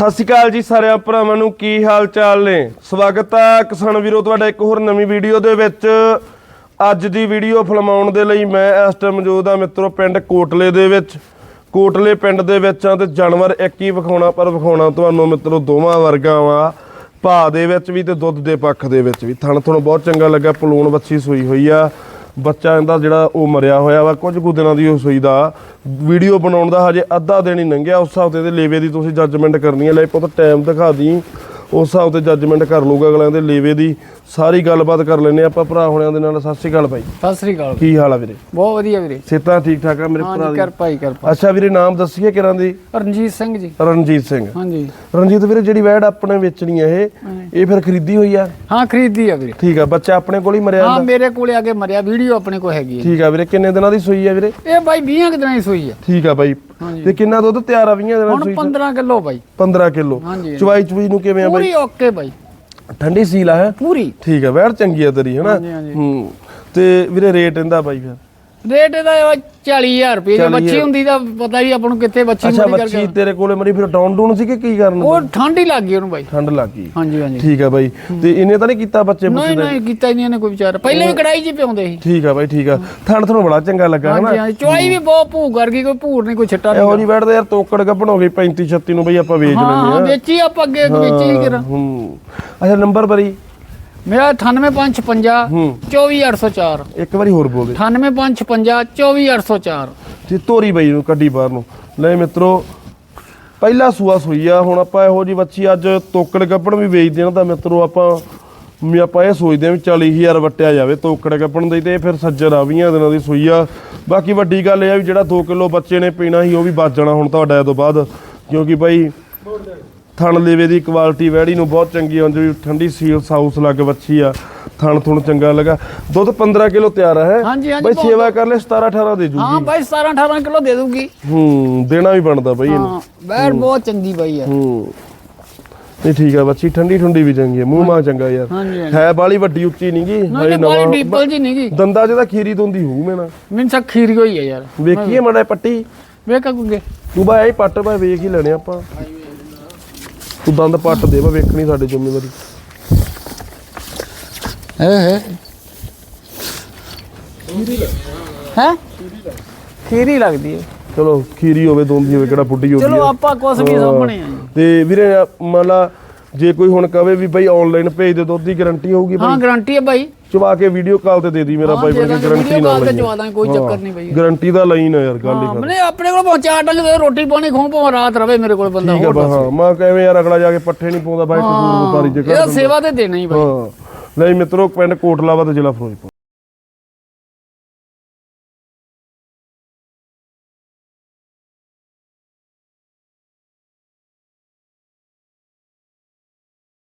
ਸਤਿ ਸ਼੍ਰੀ ਅਕਾਲ ਜੀ ਸਾਰਿਆਂ ਭਰਾਵਾਂ ਨੂੰ, ਕੀ ਹਾਲ ਚਾਲ ਨੇ? ਸਵਾਗਤ ਆ ਕਿਸਾਨ ਵੀਰੋ, ਤੁਹਾਡਾ ਇੱਕ ਹੋਰ ਨਵੀਂ ਵੀਡੀਓ ਦੇ ਵਿੱਚ। ਅੱਜ ਦੀ ਵੀਡੀਓ ਫਿਲਮਾਉਣ ਦੇ ਲਈ ਮੈਂ ਇਸ ਟਾਈਮ ਮੌਜੂਦ ਆ ਮਿੱਤਰੋ, ਪਿੰਡ ਕੋਟਲੇ ਦੇ ਵਿੱਚ। ਕੋਟਲੇ ਪਿੰਡ ਦੇ ਵਿੱਚ ਆ ਤੇ ਜਾਨਵਰ ਇੱਕ ਹੀ ਵਿਖਾਉਣਾ, ਪਰ ਵਿਖਾਉਣਾ ਤੁਹਾਨੂੰ ਮਿੱਤਰੋ, ਦੋਵਾਂ ਵਰਗਾਂ ਵਾ। ਭਾਅ ਦੇ ਵਿੱਚ ਵੀ ਤੇ ਦੁੱਧ ਦੇ ਪੱਖ ਦੇ ਵਿੱਚ ਵੀ। ਥਣ ਤੁਹਾਨੂੰ ਬਹੁਤ ਚੰਗਾ ਲੱਗਾ, ਪਲੂਣ ਬੱਚੀ ਸੂਈ ਹੋਈ ਆ। ਬੱਚਾ ਇਹਦਾ ਜਿਹੜਾ ਉਹ ਮਰਿਆ ਹੋਇਆ ਵਾ, ਕੁਝ ਕੁ ਦਿਨਾਂ ਦੀ ਉਹ ਸੂਈ ਦਾ। ਵੀਡੀਓ ਬਣਾਉਣ ਦਾ ਹਜੇ ਅੱਧਾ ਦਿਨ ਹੀ ਲੰਘਿਆ, ਉਸ ਹਿਸਾਬ ਤੇ ਇਹਦੇ ਲੇਵੇ ਦੀ ਤੁਸੀਂ ਜੱਜਮੈਂਟ ਕਰਨੀ ਹੈ। ਲੈ ਪੁੱਤ ਟਾਈਮ ਦਿਖਾ ਦੀ। ਉਸ ਹਿਸਾਬ ਤੇ ਜੱਜਮੈਂਟ ਕਰ ਲੂਗਾ ਅਗਲਿਆਂ ਦੇ ਲੇਵੇ ਦੀ। ਸਾਰੀ ਗੱਲਬਾਤ ਕਰ ਲੈਨੇ ਆਪਾਂ ਭਰਾ ਹੋਣਿਆਂ ਦੇ ਨਾਲ। ਸਤਿ ਸ਼੍ਰੀ ਅਕਾਲ ਭਾਈ। ਸਤਿ ਸ੍ਰੀ ਅਕਾਲ। ਕੀ ਹਾਲ ਆ ਵੀਰੇ? ਬਹੁਤ ਵਧੀਆ ਵੀਰੇ। ਸਿਹਤਾਂ ਠੀਕ ਠਾਕ ਆ ਮੇਰੇ ਭਰਾ ਦੀ? ਕਿਰਪਾ ਹੀ ਕਿਰਪਾ। ਅੱਛਾ ਵੀਰੇ ਨਾਮ ਦੱਸੀਏ ਕਿਰਾਂ ਦੀ? ਰਣਜੀਤ ਸਿੰਘ ਜੀ। ਰਣਜੀਤ ਸਿੰਘ। ਹਾਂਜੀ। ਰਣਜੀਤ ਵੀਰੇ ਜਿਹੜੀ ਵੈੜ ਆਪਣੇ ਵੇਚਣੀ ਆ ਇਹ ਇਹ ਫਿਰ ਖਰੀਦੀ ਹੋਈ ਆ? ਹਾਂ ਖਰੀਦੀ ਆ ਵੀਰੇ। ਠੀਕ ਆ ਬੱਚਾ ਆਪਣੇ ਕੋਲ ਹੀ ਮਰਿਆ ਹਾਂ ਮੇਰੇ ਕੋਲੇ ਆ ਕੇ ਮਰਿਆ ਵੀਡੀਓ ਆਪਣੇ ਕੋਲ ਹੈਗੀ ਠੀਕ ਆ ਵੀਰੇ ਕਿੰਨੇ ਦਿਨਾਂ ਦੀ ਸੂਈ ਆ ਵੀਰੇ? ਇਹ ਬਾਈ 20 ਕੁ ਦਿਨਾਂ ਦੀ ਸੂਈ ਆ। ਠੀਕ ਆ ਬਾਈ। ਤੇ ਕਿੰਨਾ ਦੁੱਧ ਤਿਆਰ ਆ 20 ਦਿਨਾਂ ਹੁਣ ਸੂਈ 15 ਕਿਲੋ ਬਾਈ। 15 ਕਿਲੋ। ਚਵਾਈ ਚਵਾਈ ਨੂੰ ਕਿਵੇਂ ਆ ਬਾਈ? ਪੂਰੀ ਓਕੇ ਬਾਈ। ਠੰਡੀ ਸੀਲ ਆ ਹੈ? ਪੂਰੀ। ਠੀਕ ਆ ਵੈੜ ਚੰਗੀ ਆ ਤੇਰੀ। ਹੂੰ। ਤੇ ਵੀਰੇ ਰੇਟ ਇਹਦਾ ਬਾਈ ਫਿਰ? ਰੇਟ ਇਹਦਾ ਇਹ 40000 ਰੁਪਏ ਜੇ 40,000 ਬੱਚੀ ਹੁੰਦੀ ਤਾਂ ਪਤਾ ਹੀ ਆਪਾਂ ਨੂੰ ਕਿੱਥੇ ਬੱਚੀ ਅੱਛਾ ਮਰੀ ਬੱਚੀ ਕਰਕੇ। ਤੇਰੇ ਕੋਲੇ ਮਰੀ ਫਿਰ ਡਾਊਨ ਡਾਊਨ ਸੀ ਕਿ ਕੀ ਕਰਨ ਉਹ ਠੰਡ ਹੀ ਲੱਗ ਗਈ ਉਹਨੂੰ ਬਾਈ। ਠੰਡ ਲੱਗ ਗਈ। ਹਾਂਜੀ ਹਾਂਜੀ। ਠੀਕ ਆ ਬਾਈ। ਤੇ ਇਹਨੇ ਤਾਂ ਨਹੀਂ ਕੀਤਾ ਬੱਚੇ ਨਹੀਂ ਬੁੱਚੇ ਨਹੀਂ ਕੀਤਾ ਹੀ ਨਹੀਂ ਇਹਨੇ ਕੋਈ ਵਿਚਾਰ। ਪਹਿਲੇ ਵੀ ਕੜਾਈ 'ਚ ਹੀ ਪਿਆਉਂਦੇ ਸੀ। ਠੀਕ ਆ ਬਾਈ ਠੀਕ ਆ। ਥਣ ਤੁਹਾਨੂੰ ਬੜਾ ਚੰਗਾ ਲੱਗਾ ਹਨਾ? ਹਾਂਜੀ। ਹਾਂਜੀ ਚੁਆਈ ਵੀ ਬਹੁਤ ਭੂਗ ਕਰ ਗਈ ਕੋਈ ਭੂਰ ਨਹੀਂ ਕੋਈ ਛੱਟਾ ਨਹੀਂ ਇਹੋ ਜੀ ਤਾਂ ਯਾਰ ਤੋਕੜ ਗੱਭਣ ਹੋ ਗਈ 35 36 ਨੂੰ ਬਈ ਆਪਾਂ ਵੇਚ ਹਾਂ ਲੈਂਦੇ ਹਾਂ ਵੇਚੀ ਆਪਾਂ ਅੱਗੇ ਵੇਚੀ ਹੀ ਕਰਾਂ। ਹੂੰ। ਅੱਛਾ ਨੰਬਰ ਬਰੀ ਮੇਰਾ 98556 ਹੂੰ। 24804 ਇੱਕ ਵਾਰੀ ਹੋਰ ਬੋਲ ਦੇ। 98556 24804 ਤੇ ਤੋਰੀ ਬਈ ਨੂੰ ਕੱਢੀ ਬਾਹਰ ਨੂੰ। ਲੈ ਮਿੱਤਰੋ ਪਹਿਲਾ ਸੂਆ ਸੂਈ ਆ ਹੁਣ ਆਪਾਂ ਇਹੋ ਜੀ ਬੱਚੀ ਅੱਜ ਤੋਕੜ ਗੱਪਣ ਵੀ ਵੇਚ ਦੇਣਾ ਤਾਂ ਮਿੱਤਰੋ ਆਪਾਂ ਵੀ ਆਪਾਂ ਇਹ ਸੋਚਦੇ ਆ ਵੀ 40000 ਵਟਿਆ ਜਾਵੇ ਤੋਕੜ ਗੱਪਣ ਦੀ ਤੇ ਫਿਰ ਸੱਜਰ ਆ 20 ਦਿਨਾਂ ਦੀ ਸੂਈ ਆ। ਬਾਕੀ ਵੱਡੀ ਗੱਲ ਇਹ ਆ ਵੀ ਜਿਹੜਾ 2 ਕਿਲੋ ਬੱਚੇ ਨੇ ਪੀਣਾ ਸੀ ਉਹ ਵੀ ਬਚ ਜਾਣਾ ਹੁਣ ਤੁਹਾਡਾ ਇਹ ਤੋਂ ਬਾਅਦ ਕਿਉਂਕਿ ਬਾਈ ਥਣ ਲੇਵੇ ਦੀ ਕੁਆਲਿਟੀ ਵੈੜੀ ਨੂੰ ਬਹੁਤ ਚੰਗੀ ਆਉਂਦੀ ਵੀ ਠੰਡੀ ਸੀਲ ਸਾਊਸ ਲੱਗ ਬੱਚੀ ਆ ਥਣ ਥੁਣ ਚੰਗਾ ਲੱਗਾ। ਦੁੱਧ 15 ਕਿਲੋ ਤਿਆਰ ਹੈ ਹਾਂਜੀ, ਹਾਂਜੀ, ਬਈ ਬਹੁਤ- ਸੇਵਾ ਕਰ ਲੈ 17 18 ਦੇ ਜੂਗੀ। ਹਾਂ ਬਾਈ 17 18 ਕਿਲੋ ਦੇ ਦੂਗੀ। ਹੂੰ ਦੇਣਾ ਵੀ ਬਣਦਾ ਬਈ ਇਹਨੂੰ। ਹਾਂ ਬੈਰ ਬਹੁਤ ਚੰਗੀ ਬਾਈ ਯਾਰ ਹੂੰ। ਨਹੀਂ ਠੀਕ ਆ ਬੱਚੀ ਠੰਡੀ ਠੰਡੀ ਵੀ ਚੰਗੀ ਆ ਮੂੰਹ ਮਾ ਚੰਗਾ ਯਾਰ। ਹਾਂਜੀ ਹੈ ਬਾਲੀ ਵੱਡੀ ਉੱਚੀ ਨਹੀਂਗੀ ਨਹੀਂ ਬਾਈ ਡੀਪਲ ਜੀ ਨਹੀਂ ਗਈ ਦੰਦਾ ਜਿਹਦਾ ਖੀਰੀ ਦੋਂਦੀ ਹੋਊ ਮੈਂ ਨਾ ਮਿੰਨ ਸਾ ਖੀਰ ਹੋਈ ਹੈ ਯਾਰ। ਵੇਖੀਏ ਮੜਾ ਪੱਟੀ। ਵੇਖ ਕੁਗੇ ਤੂੰ ਬਾਈ ਆਈ ਪੱਟ ਬਾਈ ਵੇਖ ਹੀ ਲੈਣੇ ਆਪਾਂ। ਤੂੰ ਦੰਦ ਪੱਟ ਦੇ ਬਾ ਵੇਖਣੀ ਸਾਡੀ ਜ਼ਿੰਮੇਵਾਰੀ। ਹੈ ਹੈ। ਹੈ? ਖੀਰੀ ਲੱਗਦੀ ਹੈ। ਚਲੋ ਖੀਰੀ ਹੋਵੇ ਦੋਂਦੀ ਹੋਵੇ ਕਿਹੜਾ ਬੁੱਢੀ ਹੋਗੀ ਚਲੋ ਆਪਾਂ ਕੁਛ ਵੀ ਸਾਹਮਣੇ ਆ। ਤੇ ਵੀਰੇ ਮੰਨ ਲਾ ਜੇ ਕੋਈ ਹੁਣ ਕਵੇ ਵੀ ਬਾਈ ਆਨਲਾਈਨ ਭੇਜ ਦੇ ਦੁੱਧ ਦੀ ਗਾਰੰਟੀ ਹੋਊਗੀ ਹਾਂ ਗਾਰੰਟੀ ਹੈ ਬਾਈ। ਚਵਾ ਕੇ ਵੀਡੀਓ ਕਾਲ ਤੇ ਦੇ ਦੀ ਮੇਰਾ ਦੇ ਬਣ ਗਾਰੰਟੀ ਨਾਲ call ਤੇ ਲਈ ਜਵਾ ਦਾਂਗੇ, ਕੋਈ ਚੱਕਰ ਨਹੀਂ ਬਾਈ। ਗਾਰੰਟੀ ਦਾ ਲਈ ਨਾ ਯਾਰ ਗੱਲ ਹੀ ਮਨੇ ਆਪਣੇ ਕੋਲ ਚਾਰ ਡੰਗ ਦੇ ਰੋਟੀ ਪਾਣੀ ਖੋਂ ਭਾਵੇਂ ਰਾਤ ਰਵੇ ਮੇਰੇ ਕੋਲ ਬੰਦਾ ਹੋਰ ਹਾਂ ਮੈਂ ਕਿਵੇਂ ਯਾਰ ਅਗਲਾ ਜਾ ਕੇ ਪੱਠੇ ਨਹੀਂ ਪਾਉਂਦਾ ਬਾਈ ਕਸੂਰ ਵਪਾਰੀ ਜੇ ਇਹਦਾ ਸੇਵਾ ਤੇ ਦੇਣਾ ਹੀ ਬਾਈ। ਹਾਂ। ਲੈ ਮਿੱਤਰੋ ਪਿੰਡ ਕੋਟਲਾਵਾ ਤੇ ਜ਼ਿਲ੍ਹਾ ਫਿਰੋਜ਼ਪੁਰ।